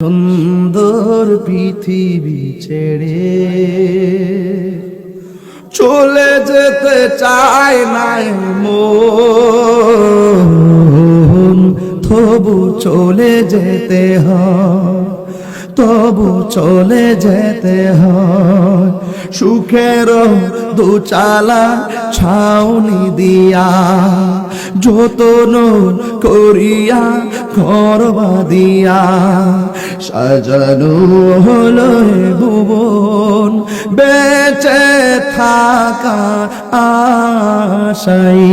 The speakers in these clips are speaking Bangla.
সুন্দর পৃথিবী ছেড়ে চলে যেতে চায় নাই মন। তবু চলে যেতে হয়, তবু চলে যেতে হয়। সুখের দুচালা ছাউনি দিয়া, যতন করিয়া ঘর দিয়া, সাজানো হলো ভুবন, বেঁচে থাকা আশাই।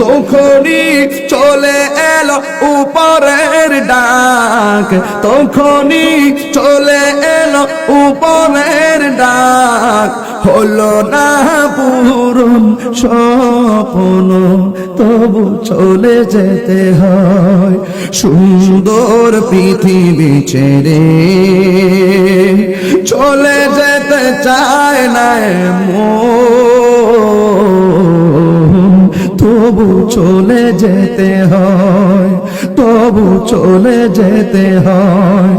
তখনই চলে এলো উপরের ডাক, তখনই চলে এলো উপরের ডাক। হলো না পূরণ স্বপ্ন, তবু চলে যেতে হয় সুন্দর পৃথিবী ছেড়ে। চলে যেতে চায় না মন তবু চলে যেতে হয়, তবু চলে যেতে হয়।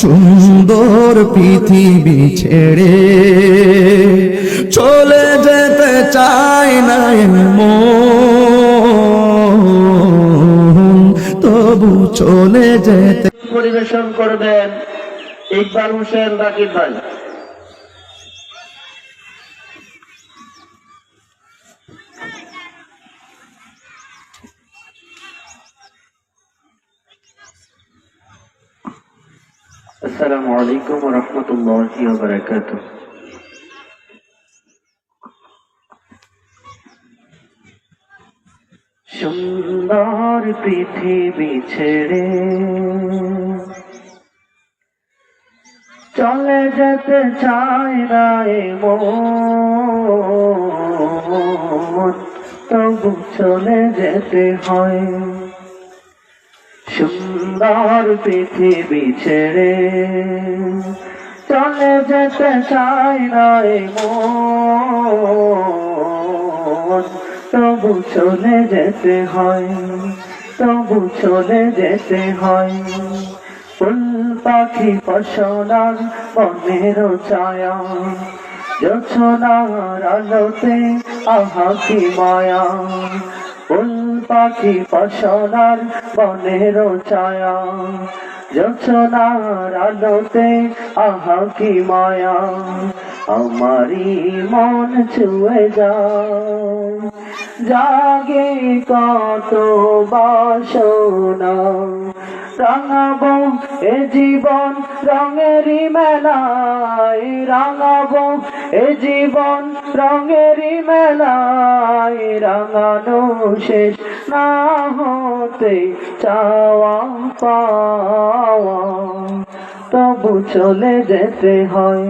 সুন্দর পৃথিবী ছেড়ে চলে যেতে চায় না তবু চলে যেতে পরিবেশন করবেন ইকবাল হোসেন রাকিব ভাই। السلام عليكم ورحمة الله وبركاته সুন্দর পৃথিবী ছেড়ে চলে যেতে চায় না এ মন তবু চলে যেতে হয় সুন্দর পৃথিবী ছেড়ে চলে যেতে চায় না এ মন। তবু চলে যেতে হয়, তবু চলে যেতে হয়। ফুল পাখি ফসলার বনের ছায়া যোছনার আলোতে আহা কি মায়া। পাখি ফসলার বনের ছায়া যোছনার আলোতে আহা কি মায়া আমারি মন ছুঁয়ে যায়। জাগে কত বাসনা, রাঙাবো এ জীবন রঙেরই মেলায়, রাঙাবো এ জীবন রঙেরই মেলায় রাঙানো শেষ না হতে চাওয়া পাওয়া। তবু চলে যেতে হয়,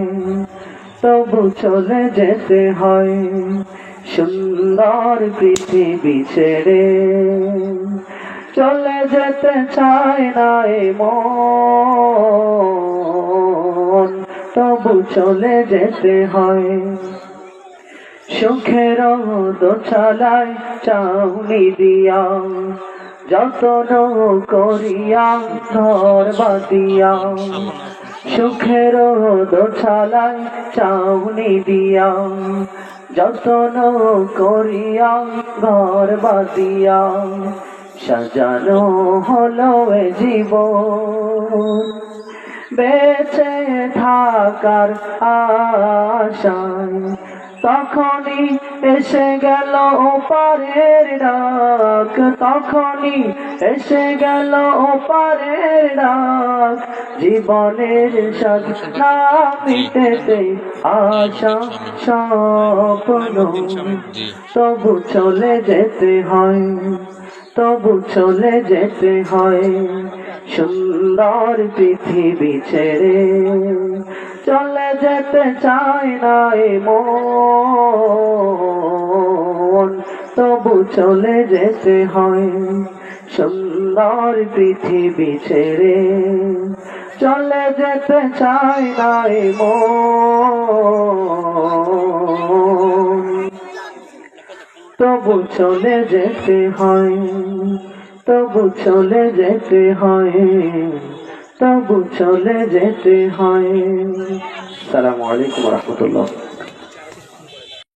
তবু চলে যেতে হয় সুন্দর পৃথিবী ছেড়ে। চলে যেতে চায় না এ মন। তবু চলে যেতে হয়। সুখের দোছালায় চাউনি দিয়া, যতন করিয়া ধর বাদিয়া সুখের দোছালায় চাউনি দিয়া, যতন করিয়া ঘর বাদিয়া সাজানো হলো জীবন। বেঁচে থাকার আশায়। তখনই এসে গেল ওপারের ডাক। তখনই এসে গেল ওপারের ডাক। জীবনের সাথ মিটেতে আশা স্বপ্ন। তবু চলে যেতে হয়। তবু চলে যেতে হয়। সুন্দর পৃথিবী ছেড়ে চলে যেতে চায় না মন। তবু চলে যেতে হয়। সুন্দর পৃথিবী ছেড়ে চলে যেতে চায় না মন। তবু চলে যেতে হয়, তবু চলে যেতে হয়, তবু চলে যেতে হয়। সালামু আলাইকুম রহমতুল্লাহ।